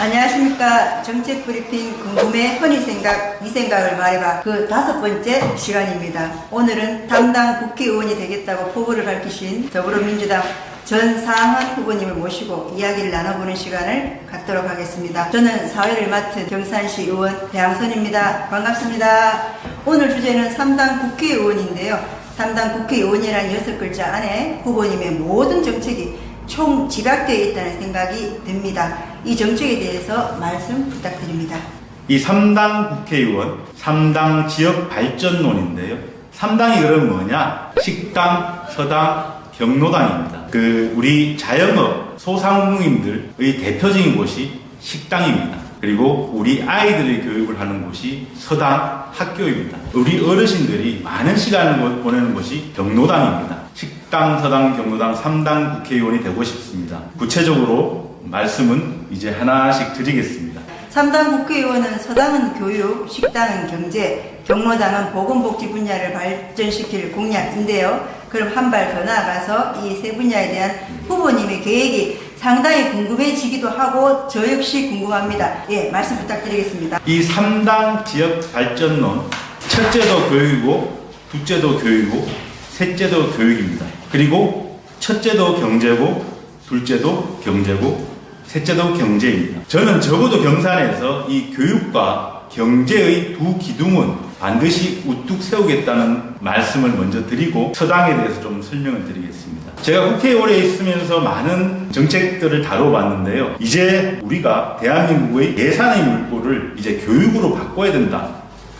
안녕하십니까. 정책 브리핑 궁금해 허니 생각, 이 생각을 말해봐. 그 다섯 번째 시간입니다. 오늘은 담당 국회의원이 되겠다고 포부를 밝히신 더불어민주당 전상헌 후보님을 모시고 이야기를 나눠보는 시간을 갖도록 하겠습니다. 저는 사회를 맡은 경산시 의원 배양선입니다. 반갑습니다. 오늘 주제는 3당 국회의원인데요. 3당 국회의원이라는 여섯 글자 안에 후보님의 모든 정책이 총 집약되어 있다는 생각이 듭니다. 이 정책에 대해서 말씀 부탁드립니다. 이 3당 국회의원, 3당 지역 발전론인데요. 3당이 그럼 뭐냐? 식당, 서당, 경로당입니다. 그 우리 자영업 소상공인들의 대표적인 곳이 식당입니다. 그리고 우리 아이들의 교육을 하는 곳이 서당 학교입니다. 우리 어르신들이 많은 시간을 보내는 곳이 경로당입니다. 식당, 서당, 경로당 3당 국회의원이 되고 싶습니다. 구체적으로 말씀은 이제 하나씩 드리겠습니다. 3당 국회의원은 서당은 교육, 식당은 경제, 경로당은 보건복지 분야를 발전시킬 공약인데요. 그럼 한 발 더 나아가서 이 세 분야에 대한 후보님의 계획이 상당히 궁금해지기도 하고 저 역시 궁금합니다. 예, 말씀 부탁드리겠습니다. 이 3당 지역 발전론 첫째도 교육이고 둘째도 교육이고 셋째도 교육입니다. 그리고 첫째도 경제고 둘째도 경제고 셋째도 경제입니다. 저는 적어도 경산에서 이 교육과 경제의 두 기둥은 반드시 우뚝 세우겠다는 말씀을 먼저 드리고 서당에 대해서 좀 설명을 드리겠습니다. 제가 국회의원에 있으면서 많은 정책들을 다뤄봤는데요. 이제 우리가 대한민국의 예산의 물꼬를 이제 교육으로 바꿔야 된다.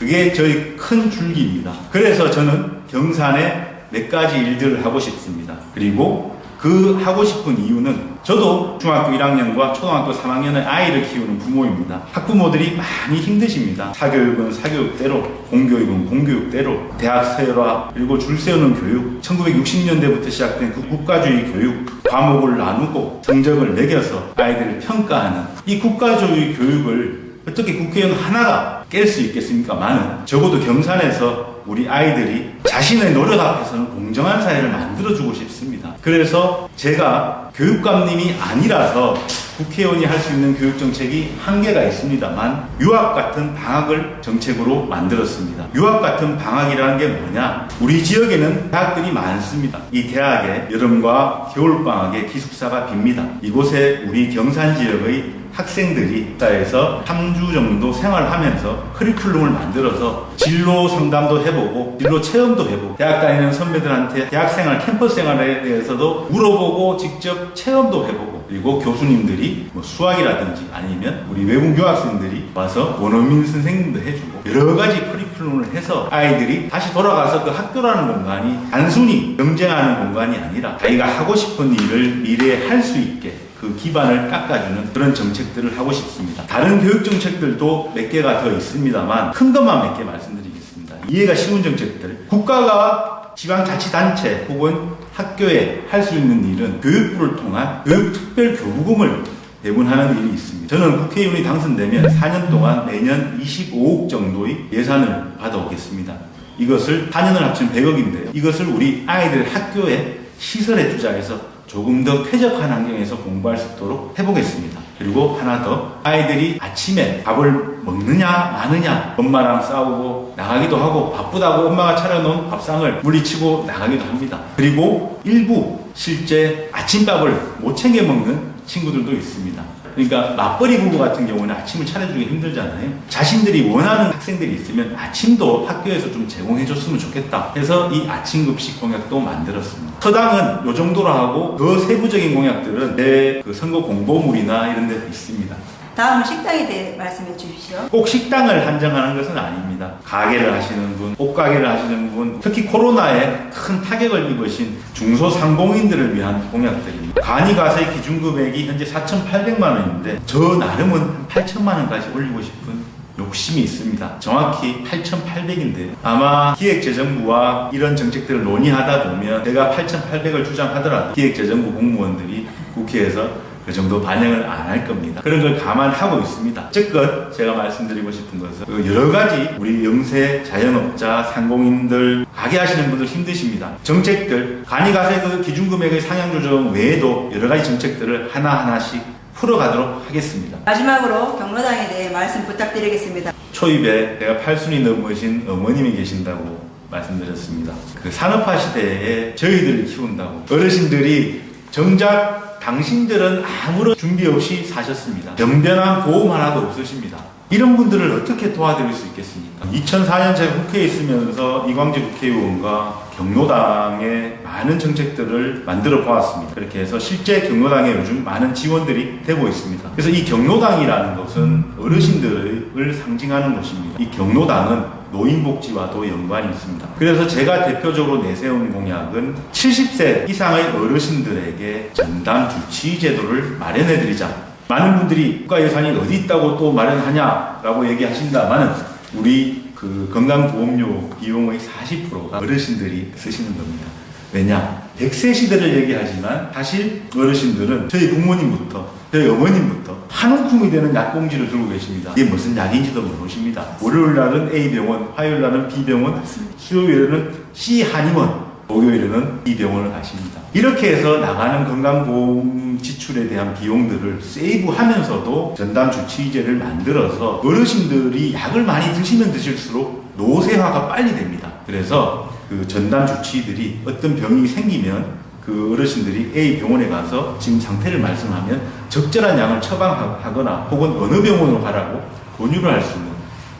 그게 저희 큰 줄기입니다. 그래서 저는 경산에 몇 가지 일들을 하고 싶습니다. 그리고 그 하고 싶은 이유는 저도 중학교 1학년과 초등학교 3학년의 아이를 키우는 부모입니다. 학부모들이 많이 힘드십니다. 사교육은 사교육대로, 공교육은 공교육대로, 대학 세라 그리고 줄 세우는 교육, 1960년대부터 시작된 그 국가주의 교육, 과목을 나누고 성적을 매겨서 아이들을 평가하는 이 국가주의 교육을 어떻게 국회의원 하나가 깰 수 있겠습니까? 많은 적어도 경산에서 우리 아이들이 자신의 노력 앞에서는 공정한 사회를 만들어주고 싶습니다. 그래서 제가 교육감님이 아니라서 국회의원이 할 수 있는 교육 정책이 한계가 있습니다만 유학 같은 방학을 정책으로 만들었습니다. 유학 같은 방학이라는 게 뭐냐? 우리 지역에는 대학들이 많습니다. 이 대학에 여름과 겨울 방학에 기숙사가 빕니다. 이곳에 우리 경산 지역의 학생들이 사에서 3주 정도 생활하면서 커리큘럼을 만들어서 진로 상담도 해보고 진로 체험도 해보고 대학 다니는 선배들한테 대학 생활 캠퍼스 생활에 대해서도 물어보고 직접 체험도 해보고 그리고 교수님들이 뭐 수학이라든지 아니면 우리 외국 유학생들이 와서 원어민 선생님도 해주고 여러 가지 커리큘럼을 해서 아이들이 다시 돌아가서 그 학교라는 공간이 단순히 경쟁하는 공간이 아니라 자기가 하고 싶은 일을 미래에 할 수 있게 그 기반을 깎아주는 그런 정책들을 하고 싶습니다. 다른 교육 정책들도 몇 개가 더 있습니다만 큰 것만 몇 개 말씀드리겠습니다. 이해가 쉬운 정책들. 국가가 지방자치단체 혹은 학교에 할 수 있는 일은 교육부를 통한 교육특별교부금을 배분하는 일이 있습니다. 저는 국회의원이 당선되면 4년 동안 매년 25억 정도의 예산을 받아오겠습니다. 이것을 4년을 합치면 100억인데요. 이것을 우리 아이들 학교에 시설에 투자해서 조금 더 쾌적한 환경에서 공부할 수 있도록 해보겠습니다. 그리고 하나 더 아이들이 아침에 밥을 먹느냐 마느냐 엄마랑 싸우고 나가기도 하고 바쁘다고 엄마가 차려놓은 밥상을 물리치고 나가기도 합니다. 그리고 일부 실제 아침밥을 못 챙겨 먹는 친구들도 있습니다. 그러니까 맞벌이 부부 같은 경우는 아침을 차려주기 힘들잖아요. 자신들이 원하는 학생들이 있으면 아침도 학교에서 좀 제공해줬으면 좋겠다. 해서 이 아침 급식 공약도 만들었습니다. 서당은 요 정도로 하고 더 세부적인 공약들은 내 그 선거 공보물이나 이런 데 있습니다. 다음은 식당에 대해 말씀해 주십시오. 꼭 식당을 한정하는 것은 아닙니다. 가게를 하시는 분, 옷가게를 하시는 분, 특히 코로나에 큰 타격을 입으신 중소상공인들을 위한 공약들입니다. 간이 가세 기준 금액이 현재 4,800만 원인데 저 나름은 8천만 원까지 올리고 싶은 욕심이 있습니다. 정확히 8,800인데요. 아마 기획재정부와 이런 정책들을 논의하다 보면 제가 8,800을 주장하더라도 기획재정부 공무원들이 국회에서 그 정도 반영을 안 할 겁니다. 그런 걸 감안하고 있습니다. 어쨌건 제가 말씀드리고 싶은 것은 그 여러 가지 우리 영세 자영업자 상공인들 가게 하시는 분들 힘드십니다. 정책들 간이가세 그 기준금액의 상향 조정 외에도 여러 가지 정책들을 하나 하나씩 풀어가도록 하겠습니다. 마지막으로 경로당에 대해 말씀 부탁드리겠습니다. 초입에 내가 팔순이 넘으신 어머님이 계신다고 말씀드렸습니다. 그 산업화 시대에 저희들을 키운다고 어르신들이 정작 당신들은 아무런 준비 없이 사셨습니다. 변변한 보험 하나도 없으십니다. 이런 분들을 어떻게 도와드릴 수 있겠습니까? 2004년 제가 국회에 있으면서 이광재 국회의원과 경로당의 많은 정책들을 만들어 보았습니다. 그렇게 해서 실제 경로당에 요즘 많은 지원들이 되고 있습니다. 그래서 이 경로당이라는 것은 어르신들 을 상징하는 것입니다. 이 경로당은 노인복지와도 연관이 있습니다. 그래서 제가 대표적으로 내세운 공약은 70세 이상의 어르신들에게 전담 주치 제도를 마련해 드리자. 많은 분들이 국가 예산이 어디 있다고 또 마련하냐라고 얘기하신다만 우리 그 건강보험료 비용의 40%가 어르신들이 쓰시는 겁니다. 왜냐? 100세 시대를 얘기하지만 사실 어르신들은 저희 부모님부터 저희 어머님부터 한 움큼이 되는 약봉지를 들고 계십니다. 이게 무슨 약인지도 모르십니다. 월요일 날은 A병원, 화요일 날은 B병원, 수요일에는 C 한의원, 목요일에는 이 병원을 가십니다. 이렇게 해서 나가는 건강보험 지출에 대한 비용들을 세이브하면서도 전담 주치의제를 만들어서 어르신들이 약을 많이 드시면 드실수록 노쇠화가 빨리 됩니다. 그래서 그 전담 주치의들이 어떤 병이 생기면 그 어르신들이 A 병원에 가서 지금 상태를 말씀하면 적절한 약을 처방하거나 혹은 어느 병원으로 가라고 권유를 할 수 있는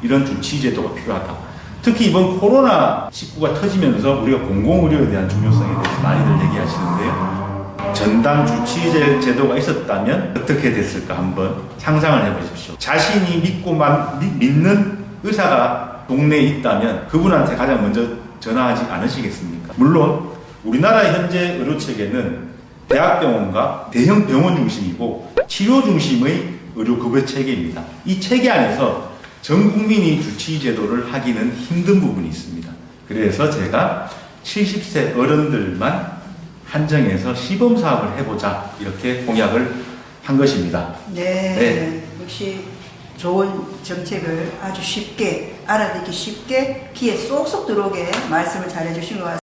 이런 주치의제도가 필요하다. 특히 이번 코로나19가 터지면서 우리가 공공의료에 대한 중요성에 대해서 많이들 얘기하시는데요. 전담 주치의 제도가 있었다면 어떻게 됐을까 한번 상상을 해보십시오. 자신이 믿고만 믿- 믿는 의사가 동네에 있다면 그분한테 가장 먼저 전화하지 않으시겠습니까? 물론 우리나라 현재 의료 체계는 대학병원과 대형 병원 중심이고 치료 중심의 의료 급여 체계입니다. 이 체계 안에서 전 국민이 주치의 제도를 하기는 힘든 부분이 있습니다. 그래서 제가 70세 어른들만 한정해서 시범 사업을 해보자 이렇게 공약을 한 것입니다. 네, 네. 역시 좋은 정책을 아주 쉽게 알아듣기 쉽게 귀에 쏙쏙 들어오게 말씀을 잘해 주신 것 같습니다.